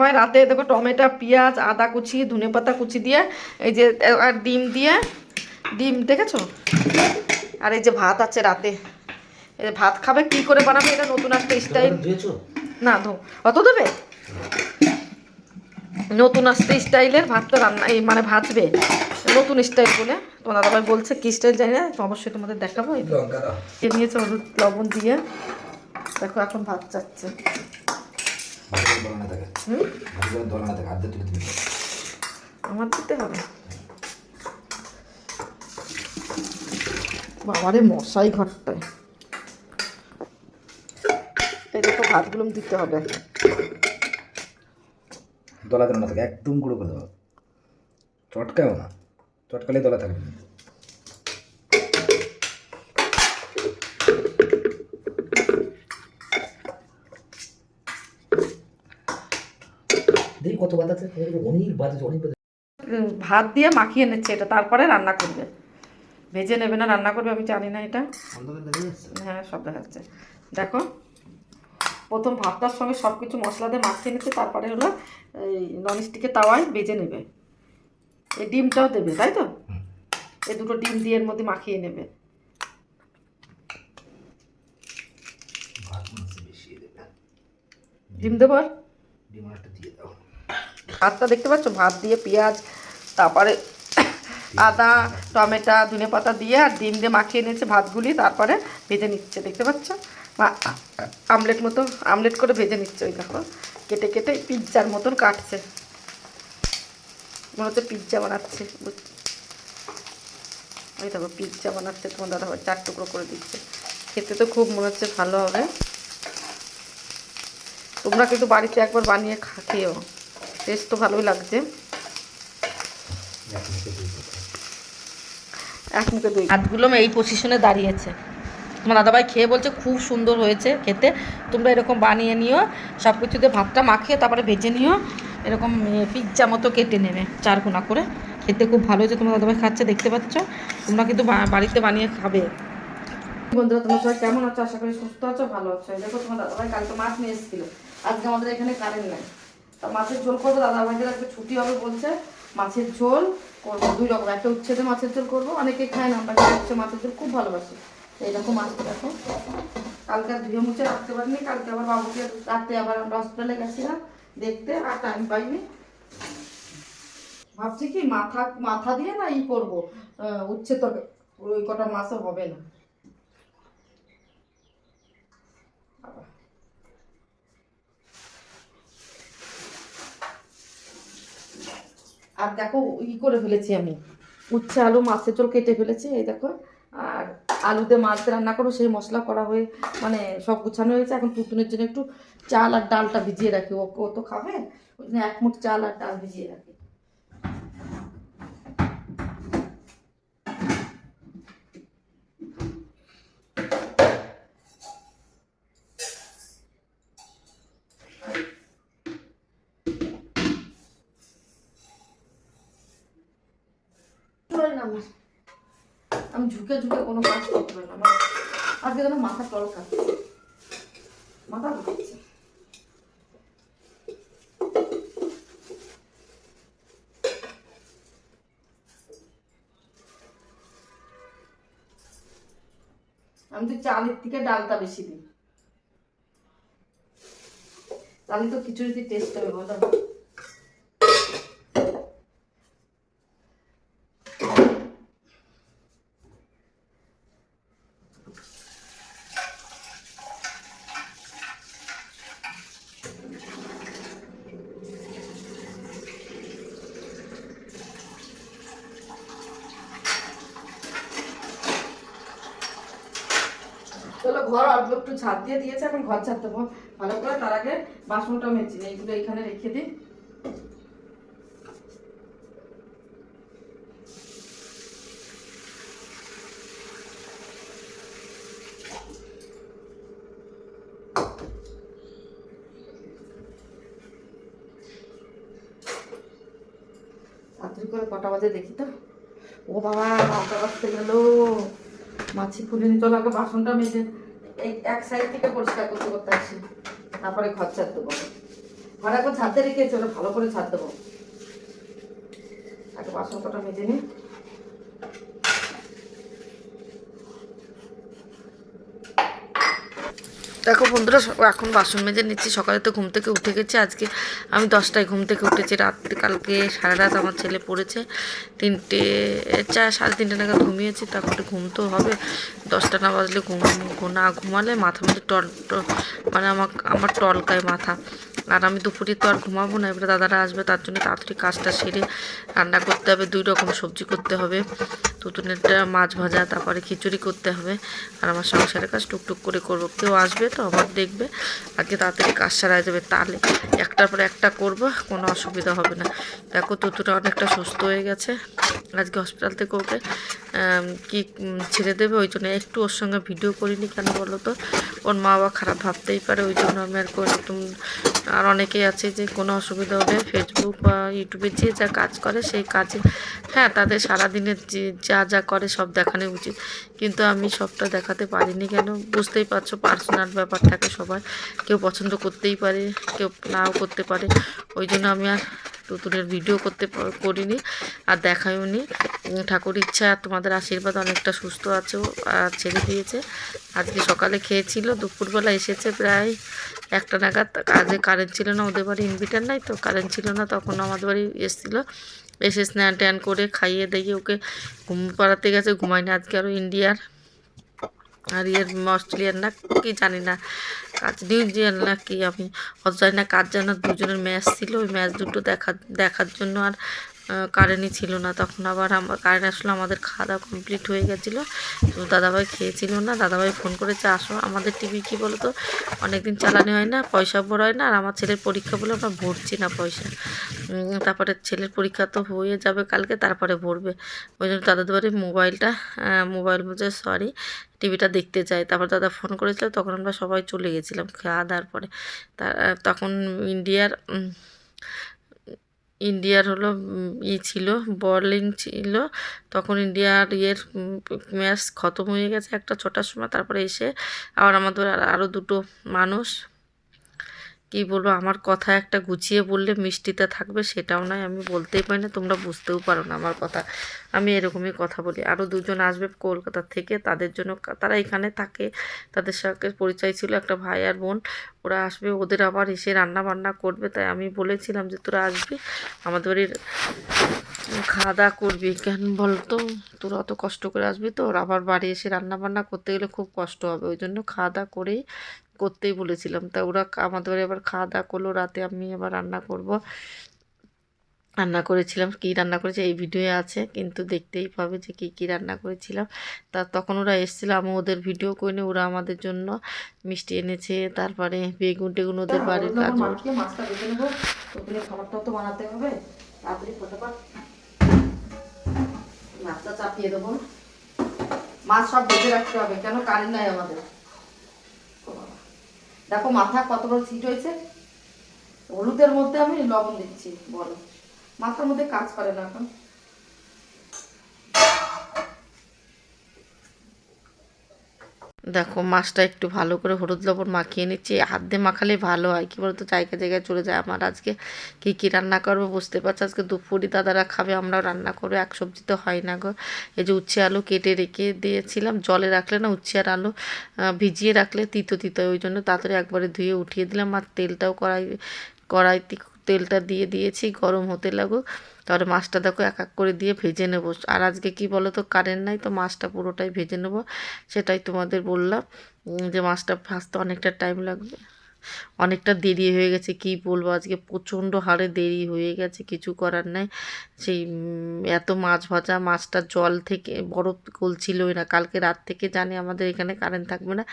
হয়। রাতে দেখো টমেটো পেঁয়াজ আদা কুচি ধনে পাতা কুচি দিয়ে এই যে আর ডিম দিয়ে ডিম দেখেছ? আর এই যে ভাত আছে রাতে। এই যে ভাত খাবে কি করে বানাবে এটা নতুন একটা স্টাইল। না ধো। অত দেবে? নতুন আসতে স্টাইলের ভাতটা রান্না এই মানে ভাজবে। নতুন স্টাইল বলে। তোমার দাদাভাই বলছে কি স্টাইল জানি না অবশ্যই তোমাদের দেখাবো। নিয়েছে হলুদ লবণ দিয়ে। দেখো এখন ভাত চাচ্ছে। আমার দিতে হবে? বাবারে মশাই ঘরটায়। ভাতগুলো দিতে হবে। দলা দোলানা থাকে একদম গুঁড়ো করে দেবো চটকাও না। চটকালে দলা থাকবে। অনেক অনেক ভাত দিয়ে মাখিয়ে নিচ্ছে এটা তারপরে রান্না করবে। ভেজে নেবে না রান্না করবে আমি জানি না এটা। হ্যাঁ সব দেখা যাচ্ছে। দেখো প্রথম ভাতটার সঙ্গে সব কিছু মশলা দিয়ে মাখিয়ে নিচ্ছে তারপরে হলো এই ননস্টিকের তাওয়ায় বেজে নেবে। এই ডিমটাও দেবে তাই তো। এই দুটো ডিম দিয়ে এর মধ্যে মাখিয়ে নেবে। ডিম দেবো? ডিম ভাতটা দেখতে পাচ্ছ? ভাত দিয়ে পেঁয়াজ, তারপরে আদা, টমেটো, ধনে পাতা দিয়ে আর ডিম দিয়ে মাখিয়ে নিয়েছে ভাতগুলি তারপরে ভেজে নিচ্ছে, দেখতে পাচ্ছ? আমলেট মতো, আমলেট করে ভেজে নিচ্ছে ওই দেখো। কেটে কেটে পিৎজার মতন কাটছে। মনে হচ্ছে পিৎজা বানাচ্ছে ওই দেখো, পিৎজা বানাচ্ছে, তোমার দাদা চার টুকরো করে দিচ্ছে। খেতে তো খুব মনে হচ্ছে ভালো হবে। তোমরা কিন্তু বাড়িতে একবার বানিয়ে খা খেয়েও। টেস্ট তো ভালোই লাগছে। এক দুই কথা মুখে দুই হাতগুলো এই পজিশনে দাঁড়িয়েছে। তোমার দাদাভাই খেয়ে বলছে খুব সুন্দর হয়েছে খেতে। তোমরা এরকম বানিয়ে নিও সব কিছুতে ভাতটা মাখিয়ে তারপরে ভেজে নিও। এরকম পিৎজা মতো কেটে নেবে চার কোনা করে। খেতে খুব ভালো হয়েছে তোমার দাদাভাই খাচ্ছে দেখতে পাচ্ছ? তোমরা কিন্তু বাড়িতে বানিয়ে খাবে। বন্ধুরা তোমার সবাই কেমন আছো? আশা করি সুস্থ আছো ভালো আছো। দেখো তোমার দাদাভাই কালকে মাছ নিয়ে এসেছিল। আজকে আমাদের এখানে কারেন্ট নাই। তা মাছের ঝোল করব দাদাভাইদের আজকে ছুটি হবে বলছে। মাছের ঝোল করব দুই রকম একটা উচ্ছেদে মাছের ঝোল করব অনেকে খায় না আমরা উচ্ছে মাছের ঝোল খুব ভালোবাসি। এই দেখো মাছটা দেখো। কালকে আর ধুয়ে মুছে রাখতে পারিনি কালকে আবার বাবুকে রাতে আবার আমরা হসপিটালে গেছিলাম দেখতে আর টাইম পাইনি। ভাবছি কি মাথা মাথা দিয়ে না ই করব? আহ, উচ্ছে তবে ওই কটা মাছও হবে না। আর দেখো, ই করে ফেলেছি আমি। উচ্ছে, আলু মাছের চোল কেটে ফেলেছি, এই দেখো। আর আলুতে মাছ রান্না করো, সেই মশলা করা হয়ে মানে সব গুছানো হয়েছে। এখন টুটুনের জন্য একটু চাল আর ডালটা ভিজিয়ে রাখি। ও তো খাবে? ওই জন্য এক মুঠ চাল আর ডাল ভিজিয়ে রাখি। আমার। আমি ঝুঁকে ঝুঁকে কোনো কাজ করতে পারি না আজকে যেন মাথা মাথা আমি তো চালের থেকে ডালটা বেশি দিই। তাহলে তো খিচুড়িতে টেস্ট হবে, বলো। চলো, ঘর অল্প একটু ছাদ দিয়ে দিয়েছে, এখন ঘর দেবো। ভালো করে তার আগে বাসনটা নিই, এইগুলো এখানে রেখে দিই। করে কটা বাজে দেখি তো? ও বাবা নটা বাজতে গেল। মাছি খুলে নিতে হলো আগে বাসনটা মেজে। এই এক সাইড থেকে পরিষ্কার করতে করতে আসি। তারপরে ঘর ছাড় দেবো। ঘরে একবার ছাদতে রেখেছি, ওটা ভালো করে ছাদ দেবো। একটা বাসন কটা মেজে নিই। দেখো বন্ধুরা এখন বাসন মেজে নিচ্ছি। সকালে তো ঘুম থেকে উঠে গেছি। আজকে আমি দশটায় ঘুম থেকে উঠেছি। রাত কালকে সারা রাত আমার ছেলে পড়েছে। তিনটে চার সাড়ে তিনটে নাগাদ ঘুমিয়েছি। তারপরে ঘুম তো হবে। দশটা না বাজলে ঘুম না ঘুমালে মাথা মধ্যে টল- মানে আমার আমার টলকায় মাথা। আর আমি দুপুরে তো আর ঘুমাবো না, এবারে দাদারা আসবে, তার জন্য তাড়াতাড়ি কাজটা সেরে রান্না করতে হবে, দুই রকম সবজি করতে হবে তুতুনের মাছ ভাজা, তারপরে খিচুড়ি করতে হবে, আর আমার সংসারের কাজ টুকটুক করে করব। কেউ আসবে তো আবার দেখবে, আজকে তাড়াতাড়ি কাজ সারা যাবে তাহলে একটার পর একটা করব, কোনো অসুবিধা হবে না। দেখো তুতুটা অনেকটা সুস্থ হয়ে গেছে আজকে হসপিটাল থেকে ওকে কি ছেড়ে দেবে? ওই জন্য একটু ওর সঙ্গে ভিডিও করিনি কেন বলো তো? ওর মা বাবা খারাপ ভাবতেই পারে, ওই জন্য আমি আর একদম আর অনেকেই আছে যে কোনো অসুবিধা হলে ফেসবুক বা ইউটিউবে যে যা কাজ করে সেই কাজে হ্যাঁ তাদের সারাদিনের যে যা যা করে সব দেখানো উচিত। কিন্তু আমি সবটা দেখাতে পারিনি কেন? বুঝতেই পারছ পার্সোনাল ব্যাপারটাকে সবাই, কেউ পছন্দ করতেই পারে, কেউ নাও করতে পারে। ওই জন্য আমি আর নতুনের ভিডিও করতে করিনি আর দেখাইও নি। ঠাকুর ইচ্ছা, তোমাদের আশীর্বাদ অনেকটা সুস্থ আছে আর ছেড়ে দিয়েছে। আজকে সকালে খেয়েছিল, দুপুরবেলা এসেছে প্রায় একটা নাগাদ। কাজে কারেন্ট ছিল না, ওদের বাড়ি ইনভিটার নাই তো কারেন্ট ছিল না, তখন আমাদের বাড়ি এসেছিল। এসে স্নান ট্যান করে খাইয়ে দিয়ে ওকে ঘুম পাড়াতে গেছে, ঘুমায়নি আজকে আরও ইন্ডিয়ার আর ইয়ের অস্ট্রেলিয়ার না, কি জানি না, কাজ নিউজিল্যান্ড না কি আমি অত জানি না কাজ জানা দুজনের ম্যাচ ছিল, ওই ম্যাচ দুটো দেখা, দেখার জন্য আর কারেন্টই ছিল না। তখন আবার আমার কারেন্ট আসলো, আমাদের খাওয়া দাওয়া কমপ্লিট হয়ে গেছিল। দাদাভাই খেয়েছিল না। দাদাভাই ফোন করেছে, আসো, আমাদের টিভি কী বলো তো অনেকদিন চালানো হয় না, পয়সা ভরা হয় না, আর আমার ছেলের পরীক্ষা বলে আমরা ভরছি না পয়সা। তারপরে ছেলের পরীক্ষা তো হয়ে যাবে কালকে, তারপরে ভরবে। ওই জন্য দাদাদের মোবাইলটা মোবাইল বলছে, সরি, টিভিটা দেখতে চাই। তারপর দাদা ফোন করেছিল, তখন আমরা সবাই চলে গেছিলাম খাওয়া দাওয়ার পরে তখন ইন্ডিয়ার ইন্ডিয়ার হলো ই ছিল বলিং ছিল। তখন ইন্ডিয়ার ইয়ের ম্যাচ খতম হয়ে গেছে একটা ছটার সময়, তারপরে এসে আবার আমাদের আর- আরও দুটো মানুষ কি বলব, আমার কথা একটা গুছিয়ে বললে মিষ্টিতে থাকবে সেটাও নয়, আমি বলতেই পারি না, তোমরা বুঝতেও পারো না আমার কথা। আমি এরকমই কথা বলি। আরও দুজন আসবে কলকাতা থেকে, তাদের জন্য তারা এখানে থাকে। তাদের সঙ্গে পরিচয় ছিল একটা ভাই আর বোন। ওরা আসবে, ওদের আবার এসে রান্না বান্না করবে। তাই আমি বলেছিলাম যে তোরা আসবি, আমাদের বাড়ির খাওয়া দাওয়া করবি। কেন বলতো? তোরা অত কষ্ট করে আসবি তো আবার বাড়ি এসে রান্না বান্না করতে গেলে খুব কষ্ট হবে। ওই জন্য খাওয়া দাওয়া করেই করতেই বলেছিলাম। তা ওরা আমাদের আবার খাওয়া দাওয়া করল রাতে আমি আবার রান্না করব। রান্না করেছিলাম কী রান্না করেছি এই ভিডিও আছে কিন্তু দেখতেই পাবে যে কী কী রান্না করেছিলাম। তা তখন ওরা এসেছিল আমি ওদের ভিডিও করে ওরা আমাদের জন্য মিষ্টি এনেছে তারপরে বেগুন টেগুন ওদের বাড়ির কাজ মাছটা বেঁধে নেব ওখানে তো বানাতে হবে। তাড়াতাড়ি মাছটা চাপিয়ে দেবো। মাছ সব বেঁধে রাখতে হবে কেন কারেন্ট নাই আমাদের। দেখো মাথা কত বড় সিট হয়েছে? হলুদের মধ্যে আমি লবণ দিচ্ছি, বলো। মাথার মধ্যে কাজ করে না এখন। দেখো মাছটা একটু ভালো করে হলুদ লবণ মাখিয়ে নিচ্ছি। হাত দিয়ে মাখালে ভালো হয়। কী বলতো? জায়গায় জায়গায় চলে যায় আমার আজকে। কী কী রান্না করব বুঝতে পারছি? আজকে দুপুরি দাদারা খাবে, আমরাও রান্না করব। এক সবজি তো হয় না গো। এই যে উচ্ছে আলু কেটে রেখে দিয়েছিলাম। জলে রাখলে না উচ্ছে আর আলু ভিজিয়ে রাখলে তিতো তিতো। ওই জন্য তাড়াতাড়ি একবারে ধুয়ে উঠিয়ে দিলাম। আর তেলটাও কড়াই, কড়াইতে তেলটা দিয়ে দিয়েছি, গরম হতে লাগুক। তারপরে মাছটা দেখো এক এক করে দিয়ে ভেজে নেব। আর আজকে কি বলো তো কারেন্ট নাই তো মাছটা পুরোটাই ভেজে নেব। সেটাই তোমাদের বললাম যে মাছটা ভাজতে অনেকটা টাইম লাগবে। অনেকটা দেরি হয়ে গেছে, কি বলব? আজকে প্রচণ্ড হারে দেরি হয়ে গেছে, কিছু করার নাই। সেই এত মাছ ভাজা, মাছটা জল থেকে, বরফ গলছিলই না। কালকে রাত থেকে জানি আমাদের এখানে কারেন্ট থাকবে না।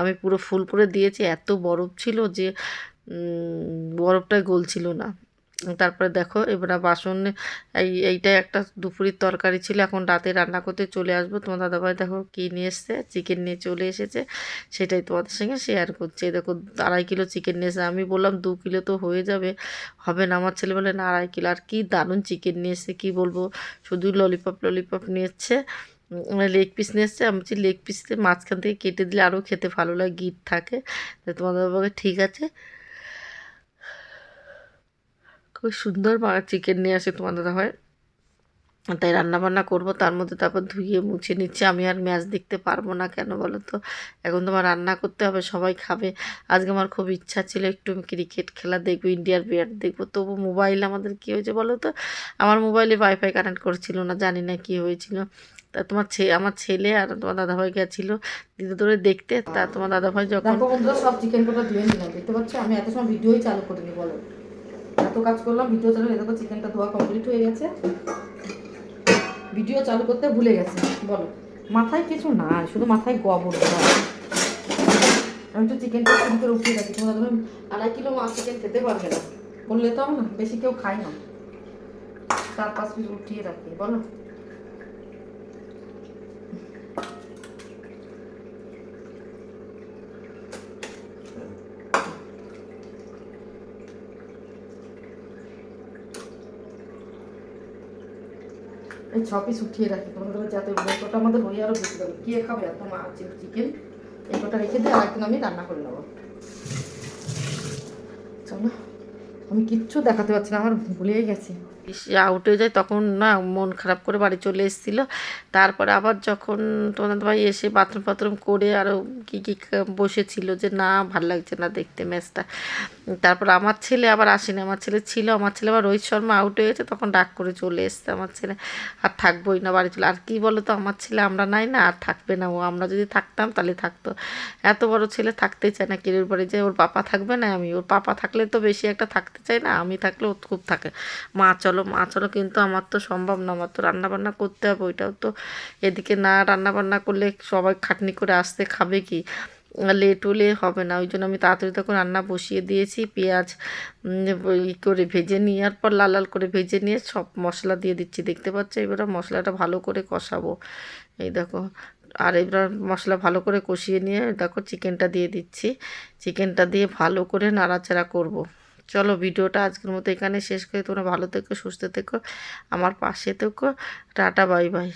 আমি পুরো ফুল করে দিয়েছি, এত বরফ ছিল যে উম, বরফটা গলছিল না। তারপরে দেখো এবার বাসন এই এইটাই একটা দুপুরের তরকারি ছিল। এখন রাতে রান্না করতে চলে আসব। তোমার দাদাভাই দেখো কী নিয়ে এসছে চিকেন নিয়ে চলে এসেছে। সেটাই তোমাদের সঙ্গে শেয়ার করছি। দেখো আড়াই কিলো চিকেন নিয়ে এসে আমি বললাম দু কিলো তো হয়ে যাবে হবে না। আমার ছেলে বলে না আড়াই কিলো। আর কি দারুণ চিকেন নিয়ে এসছে কী বলব? শুধু ললিপপ ললিপপ নিয়ে এসছে। লেগ পিস নিয়ে এসছে। আমি বলছি লেগ পিসতে মাঝখান থেকে কেটে দিলে আরও খেতে ভালো লাগে গিট থাকে। দাদাভাই ঠিক আছে। খুব সুন্দর চিকেন নিয়ে আসে তোমার দাদা হয় তাই রান্না বান্না করব, তার মধ্যে তারপর ধুয়ে মুছে নিচ্ছে। আমি আর ম্যাচ দেখতে পারব না কেন বলো তো এখন তোমার রান্না করতে হবে, সবাই খাবে। আজকে আমার খুব ইচ্ছা ছিল একটু আমি ক্রিকেট খেলা দেখব, ইন্ডিয়ার বিয়ার দেখব। তবু মোবাইল আমাদের কী হয়েছে বলো তো আমার মোবাইলে ওয়াইফাই কানেক্ট করছিল না, জানি না কী হয়েছিল। তা তোমার ছেলে আমার ছেলে আর তোমার দাদাভাই গেছিল। দিদি ধরে দেখতে, তা তোমার দাদাভাই যখন সব চিকেন দেখতে পাচ্ছ? আমি এত সময় ভিডিওই চালু করিনি, বলো। এত কাজ করলাম ভিডিও চালু দেখো চিকেনটা ধোয়া কমপ্লিট হয়ে গেছে। ভিডিও চালু করতে ভুলে গেছে, বলো। মাথায় কিছু না, শুধু মাথায় গোবর। আমি তো চিকেনটা শুরু করে উঠিয়ে রাখি, তোমরা ধরুন আড়াই কিলো মাছ চিকেন খেতে পারবে না। বললে তো আমি না, বেশি কেউ খায় না। চার পাঁচ পিস উঠিয়ে রাখি, বলো। এই ছ পিস উঠিয়ে রাখি তোমাদের যাতে ওটা আমাদের হয়ে আরও বেশি দেবে কে খাবে এত মাছ চিকেন এই রেখে দিয়ে আরেকদিন আমি রান্না করে নেব। চলো, আমি কিচ্ছু দেখাতে পারছি না, আমার ভুলেই গেছি। আউট হয়ে যায়, তখন না মন খারাপ করে বাড়ি চলে এসেছিল। তারপরে আবার যখন তোমাদের ভাই এসে বাথরুম ফাথরুম করে আরও কী কী বসেছিল যে না ভালো লাগছে না দেখতে ম্যাচটা। তারপর আমার ছেলে আবার আসেনি, আমার ছেলে ছিল, আমার ছেলে আবার রোহিত শর্মা আউট হয়ে গেছে, তখন ডাক করে চলে এসছে আমার ছেলে। আর থাকবোই না বাড়ি চলে, আর কি বলো তো আমার ছেলে আমরা নাই না, আর থাকবে না ও, আমরা যদি থাকতাম তাহলে থাকতো। এত বড় ছেলে থাকতেই চায় না কেরের বাড়ি যে ওর পাপা থাকবে না, আমি, ওর পাপা থাকলে তো বেশি একটা থাকতে চাই না, আমি থাকলে ও খুব থাকে। মা চলো মা চলো কিন্তু আমার তো সম্ভব না, আমার তো রান্নাবান্না করতে হবে, ওইটাও তো এদিকে না রান্না বান্না করলে সবাই খাটনি করে আসতে খাবে কি লেট হলে হবে না, ওই জন্য আমি তাড়াতাড়ি তখন রান্না বসিয়ে দিয়েছি, পেঁয়াজ ই করে ভেজে নেওয়ার পর লাল লাল করে ভেজে নিয়ে সব মশলা দিয়ে দিচ্ছি, দেখতে পাচ্ছ এবার মশলাটা ভালো করে কষাবো, এই দেখো, আর এবার মশলা ভালো করে কষিয়ে নিয়ে, দেখো চিকেনটা দিয়ে দিচ্ছি চিকেনটা দিয়ে ভালো করে নাড়াচাড়া করব। চলো ভিডিওটা আজকের মতো এখানে শেষ করে। তোমরা ভালো থেকো, সুস্থ থেকো, আমার পাশে থেকো। Tata, bye bye.